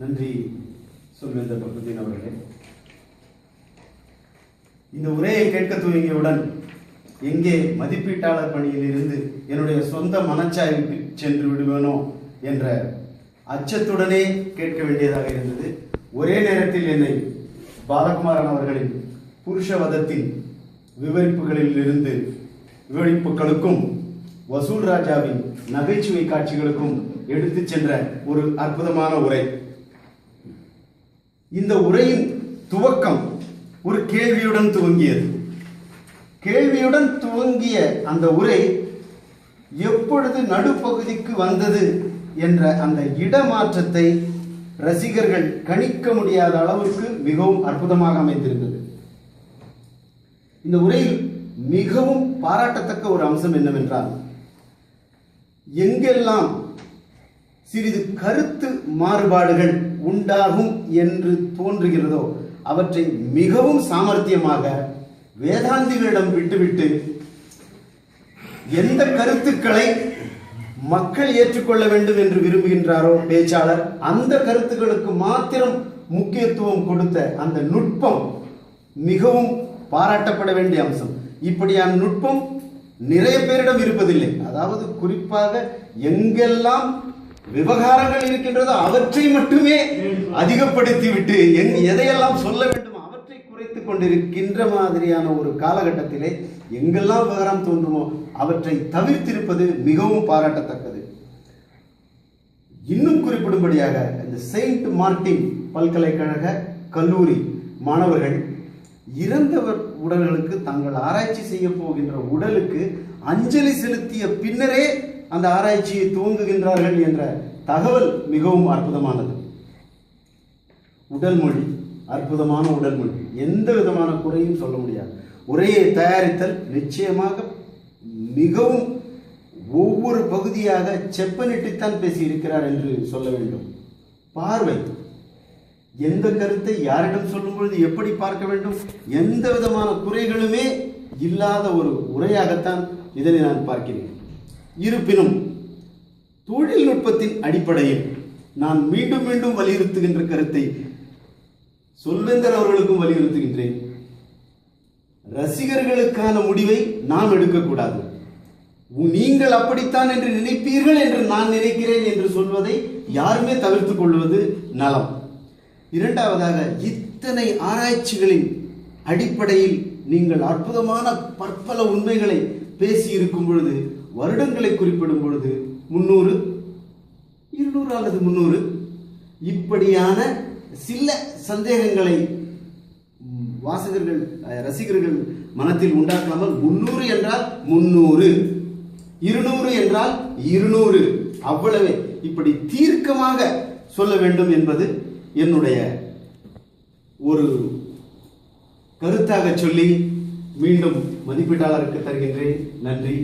நன்றி சொல்வேந்தர் பக்ருதீன் அவர்களே. இந்த உரையை கேட்க துவங்கியவுடன் எங்கே மதிப்பீட்டாளர் பணியில் இருந்து என்னுடைய சொந்த மனச்சாய்வுக்கு சென்று விடுவேனோ என்ற அச்சத்துடனே கேட்க வேண்டியதாக இருந்தது. ஒரே நேரத்தில் என்னை பாலகுமாரன் அவர்களின் புருஷவதத்தின் விவரிப்புகளில் இருந்து விவரிப்புகளுக்கும் வசூல் ராஜாவின் நகைச்சுவை காட்சிகளுக்கும் எடுத்துச் சென்ற ஒரு அற்புதமான உரை. இந்த உரையின் துவக்கம் ஒரு கேள்வியுடன் துவங்கியது. கேள்வியுடன் துவங்கிய அந்த உரை எப்பொழுது நடுப்பகுதிக்கு வந்தது என்ற அந்த இடமாற்றத்தை ரசிகர்கள் கணிக்க முடியாத அளவுக்கு மிகவும் அற்புதமாக அமைந்திருந்தது. இந்த உரையில் மிகவும் பாராட்டத்தக்க ஒரு அம்சம் என்னவென்றால் எங்கெல்லாம் சிறிது கருத்து மாறுபாடுகள் உண்டாகும் என்று தோன்றுகிறதோ அவற்றை மிகவும் சாமர்த்தியமாக வேதாந்திகளிடம் விட்டுவிட்டு எந்த கருத்துக்களை மக்கள் ஏற்றுக்கொள்ள வேண்டும் என்று விரும்புகின்றாரோ பேச்சாளர் அந்த கருத்துக்களுக்கு மாத்திரம் முக்கியத்துவம் கொடுத்த அந்த நுட்பம் மிகவும் பாராட்டப்பட வேண்டிய அம்சம். இப்படியான நுட்பம் நிறைய பேரிடம் இருப்பதில்லை. அதாவது குறிப்பாக எங்கெல்லாம் விவகாரங்கள் இருக்கின்றதோ அவற்றை மட்டுமே அதிகப்படுத்தி விட்டு எங் எதையெல்லாம் சொல்ல வேண்டும் அவற்றை குறைத்துக் கொண்டிருக்கின்ற மாதிரியான ஒரு காலகட்டத்திலே எங்கெல்லாம் விவகாரம் தோன்றுமோ அவற்றை தவிர்த்திருப்பது மிகவும் பாராட்டத்தக்கது. இன்னும் குறிப்பிடும்படியாக இந்த செயின்ட் மார்ட்டின் பல்கலைக்கழக கல்லூரி மாணவர்கள் இறந்தவர் உடல்களுக்கு தாங்கள் ஆராய்ச்சி செய்ய போகின்ற உடலுக்கு அஞ்சலி செலுத்திய பின்னரே அந்த ஆராய்ச்சியை துவங்குகின்றார்கள் என்ற தகவல் மிகவும் அற்புதமானது. உடல் மொழி அற்புதமான உடல் மொழி. எந்த விதமான குறையும் சொல்ல முடியாது. உரையை தயாரித்தல் நிச்சயமாக மிகவும் ஒவ்வொரு பகுதியாக செப்பனிட்டுத்தான் பேசியிருக்கிறார் என்று சொல்ல வேண்டும். பார்வை. எந்த கருத்தை யாரிடம் சொல்லும் பொழுது எப்படி பார்க்க வேண்டும்? எந்த விதமான குறைகளுமே இல்லாத ஒரு உரையாகத்தான் இதனை நான் பார்க்கிறேன். இருப்பினும் தொழில்நுட்பத்தின் அடிப்படையில் நான் மீண்டும் மீண்டும் வலியுறுத்துகின்ற கருத்தை சொல்வேந்தர் அவர்களுக்கும் வலியுறுத்துகின்றேன். ரசிகர்களுக்கான முடிவை நாம் எடுக்கக்கூடாது. நீங்கள் அப்படித்தான் என்று நினைப்பீர்கள் என்று நான் நினைக்கிறேன் என்று சொல்வதை யாருமே தவிர்த்துக் கொள்வது நலம். இரண்டாவதாக இத்தனை ஆராய்ச்சிகளின் அடிப்படையில் நீங்கள் அற்புதமான பற்பல உண்மைகளை பேசி இருக்கும் பொழுது வருடங்களை குறிப்பிடும் பொழுது முன்னூறு இருநூறு அல்லது முன்னூறு இப்படியான சில சந்தேகங்களை வாசகர்கள் ரசிகர்கள் மனத்தில் உண்டாக்காமல் முன்னூறு என்றால் முன்னூறு இருநூறு என்றால் இருநூறு. அவ்வளவே. இப்படி தீர்க்கமாக சொல்ல வேண்டும் என்பது என்னுடைய ஒரு கருத்தாக சொல்லி மீண்டும் மதிப்பீட்டாளருக்கு தருகின்றேன். நன்றி.